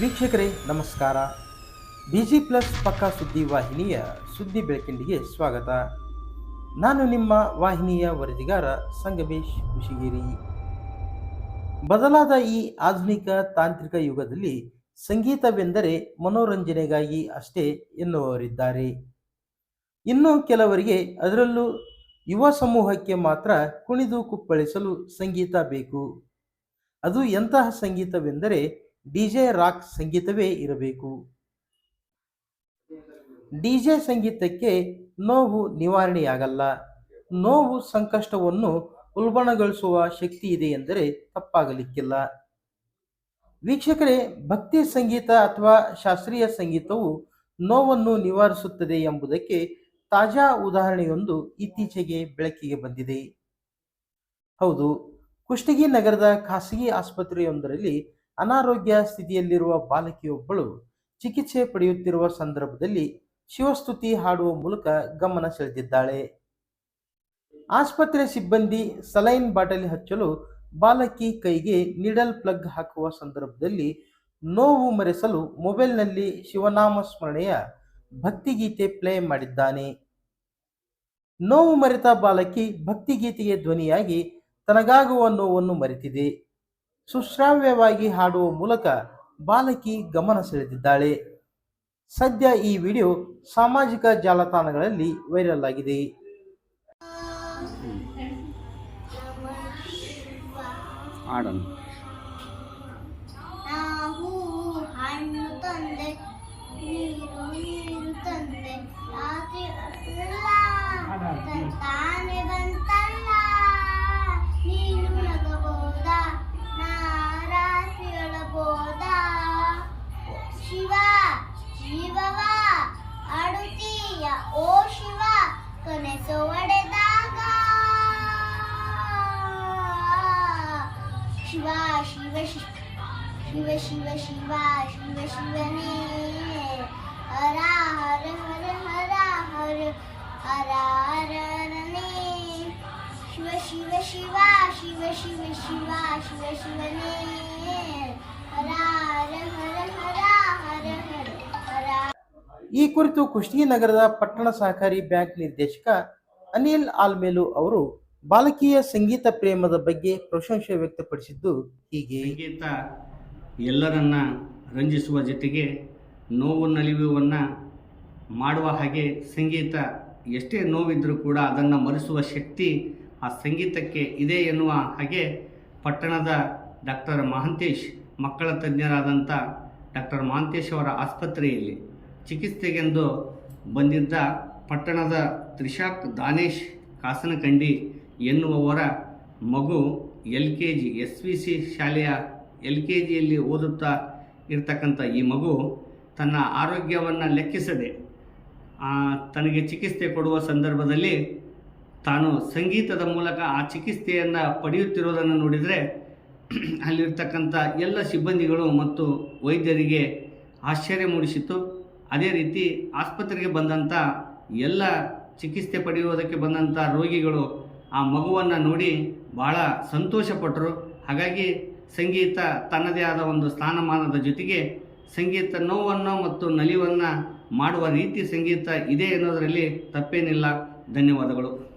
ವೀಕ್ಷಕರೇ, ನಮಸ್ಕಾರ. Busy plus ಪಕ್ಕ ಸುದ್ದಿ ವಾಹಿನಿಯ ಸುದ್ದಿ ಬೆಳಕಿಂಡಿಗೆ ಸ್ವಾಗತ. ನಾನು ನಿಮ್ಮ ವಾಹಿನಿಯ ವರದಿಗಾರ ಸಂಗಮೇಶ್ ಕುಶಿಗಿರಿ ಬದಲಾದ ಈ ಆಧುನಿಕ ತಾಂತ್ರಿಕ ಯುಗದಲ್ಲಿ ಸಂಗೀತವೆಂದರೆ ಮನೋರಂಜನೆಗಾಗಿ ಅಷ್ಟೇ ಎನ್ನುವರಿದ್ದಾರೆ ಇನ್ನು ಕೆಲವರಿಗೆ ಅದರಲ್ಲೂ ಯುವ ಸಮೂಹಕ್ಕೆ ಮಾತ್ರ ಕುಣಿದು ಕುಪ್ಪಳಿಸಲು ಸಂಗೀತ ಬೇಕು. ಅದು ಎಂತಹ ಸಂಗೀತವೆಂದರೆ ಡಿಜೆ ರಾಕ್ ಸಂಗೀತವೇ ಇರಬೇಕು. ಡಿಜೆ ಸಂಗೀತಕ್ಕೆ ನೋವು ನಿವಾರಣೆಯಾಗಲ್ಲ. ನೋವು ಸಂಕಷ್ಟವನ್ನು ಉಲ್ಬಣಗೊಳಿಸುವ ಶಕ್ತಿ ಇದೆ ಎಂದರೆ ತಪ್ಪಾಗಲಿಕ್ಕಿಲ್ಲ. ವೀಕ್ಷಕರೇ, ಭಕ್ತಿ ಸಂಗೀತ ಅಥವಾ ಶಾಸ್ತ್ರೀಯ ಸಂಗೀತವು ನೋವನ್ನು ನಿವಾರಿಸುತ್ತದೆ ಎಂಬುದಕ್ಕೆ ತಾಜಾ ಉದಾಹರಣೆಯೊಂದು ಇತ್ತೀಚೆಗೆ ಬೆಳಕಿಗೆ ಬಂದಿದೆ. ಹೌದು, ಕುಷ್ಟಗಿ ನಗರದ ಖಾಸಗಿ ಆಸ್ಪತ್ರೆಯೊಂದರಲ್ಲಿ ಅನಾರೋಗ್ಯ ಸ್ಥಿತಿಯಲ್ಲಿರುವ ಬಾಲಕಿಯೊಬ್ಬಳು ಚಿಕಿತ್ಸೆ ಪಡೆಯುತ್ತಿರುವ ಸಂದರ್ಭದಲ್ಲಿ ಶಿವಸ್ತುತಿ ಹಾಡುವ ಮೂಲಕ ಗಮನ ಸೆಳೆದಿದ್ದಾಳೆ. ಆಸ್ಪತ್ರೆ ಸಿಬ್ಬಂದಿ ಸಲೈನ್ ಬಾಟಲಿ ಹಚ್ಚಲು ಬಾಲಕಿ ಕೈಗೆ ನಿಡಲ್ ಪ್ಲಗ್ ಹಾಕುವ ಸಂದರ್ಭದಲ್ಲಿ ನೋವು ಮರೆಸಲು ಮೊಬೈಲ್ನಲ್ಲಿ ಶಿವನಾಮ ಸ್ಮರಣೆಯ ಭಕ್ತಿಗೀತೆ ಪ್ಲೇ ಮಾಡಿದ್ದಾನೆ. ನೋವು ಮರೆತ ಬಾಲಕಿ ಭಕ್ತಿಗೀತೆಗೆ ಧ್ವನಿಯಾಗಿ ತನಗಾಗುವ ನೋವನ್ನು ಮರೆತಿದೆ. ಸುಶ್ರಾವ್ಯವಾಗಿ ಹಾಡುವ ಮೂಲಕ ಬಾಲಕಿ ಗಮನ ಸೆಳೆದಿದ್ದಾಳೆ. ಸದ್ಯ ಈ ವಿಡಿಯೋ ಸಾಮಾಜಿಕ ಜಾಲತಾಣಗಳಲ್ಲಿ ವೈರಲ್ ಆಗಿದೆ. ನಾವು ಹಣ್ಣು ತಂದೆ ನೀರು ನೀರು ತಂದೆ. ಶಿವ ಶಿವ ಶಿವ ಶಿವ ಶಿವ ಶಿವ ಶಿವ ಶಿವನೇ. ಹರ ಹರ ಹರ ಹರ ಹರ ಹರ ಹರನೇ. ಶಿವ ಶಿವ ಶಿವ ಶಿವ ಶಿವ ಶಿವ ಶಿವ ಶಿವನೇ. ಹರ ಹರ ಹರ ಹರ. ಈ ಕುರಿತು ಕುಷ್ಟಗಿ ನಗರದ ಪಟ್ಟಣ ಸಹಕಾರಿ ಬ್ಯಾಂಕ್ ನಿರ್ದೇಶಕ ಅನಿಲ್ ಆಲ್ಮೇಲು ಅವರು ಬಾಲಕಿಯ ಸಂಗೀತ ಪ್ರೇಮದ ಬಗ್ಗೆ ಪ್ರಶಂಸೆ ವ್ಯಕ್ತಪಡಿಸಿದ್ದು ಹೀಗೆ. ಸಂಗೀತ ಎಲ್ಲರನ್ನ ರಂಜಿಸುವ ಜೊತೆಗೆ ನೋವು ನಲಿವನ್ನ ಮಾಡುವ ಹಾಗೆ ಸಂಗೀತ ಎಷ್ಟೇ ನೋವಿದ್ರೂ ಕೂಡ ಅದನ್ನು ಮರೆಸುವ ಶಕ್ತಿ ಆ ಸಂಗೀತಕ್ಕೆ ಇದೆ ಎನ್ನುವ ಹಾಗೆ ಪಟ್ಟಣದ ಡಾಕ್ಟರ್ ಮಹಾಂತೇಶ್ ಮಕ್ಕಳ ತಜ್ಞರಾದಂಥ ಡಾಕ್ಟರ್ ಮಹಾಂತೇಶ್ ಅವರ ಆಸ್ಪತ್ರೆಯಲ್ಲಿ ಚಿಕಿತ್ಸೆಗೆಂದು ಬಂದಿದ್ದ ಪಟ್ಟಣದ ತ್ರಿಶಾಕ್ ದಾನೇಶ್ ಕಾಸನಕಂಡಿ ಎನ್ನುವವರ ಮಗು L K G S V C ಶಾಲೆಯ ಎಲ್ ಕೆ ಜಿಯಲ್ಲಿ ಓದುತ್ತಾ ಇರ್ತಕ್ಕಂಥ ಈ ಮಗು ತನ್ನ ಆರೋಗ್ಯವನ್ನು ಲೆಕ್ಕಿಸದೆ ತನಗೆ ಚಿಕಿತ್ಸೆ ಕೊಡುವ ಸಂದರ್ಭದಲ್ಲಿ ತಾನು ಸಂಗೀತದ ಮೂಲಕ ಆ ಚಿಕಿತ್ಸೆಯನ್ನು ಪಡೆಯುತ್ತಿರುವುದನ್ನು ನೋಡಿದರೆ ಅಲ್ಲಿರ್ತಕ್ಕಂಥ ಎಲ್ಲ ಸಿಬ್ಬಂದಿಗಳು ಮತ್ತು ವೈದ್ಯರಿಗೆ ಆಶ್ಚರ್ಯ ಮೂಡಿಸಿತು ಅದೇ ರೀತಿ ಆಸ್ಪತ್ರೆಗೆ ಬಂದಂಥ ಎಲ್ಲ ಚಿಕಿತ್ಸೆ ಪಡೆಯುವುದಕ್ಕೆ ಬಂದಂಥ ರೋಗಿಗಳು ಆ ಮಗುವನ್ನು ನೋಡಿ ಭಾಳ ಸಂತೋಷಪಟ್ಟರು ಹಾಗಾಗಿ ಸಂಗೀತ ತನ್ನದೇ ಆದ ಒಂದು ಸ್ಥಾನಮಾನದ ಜೊತೆಗೆ ಸಂಗೀತ ನೋವನ್ನು ಮತ್ತು ನಲಿವನ್ನು ಮಾಡುವ ರೀತಿ ಸಂಗೀತ ಇದೆ ಎನ್ನುವುದರಲ್ಲಿ ತಪ್ಪೇನಿಲ್ಲ. ಧನ್ಯವಾದಗಳು.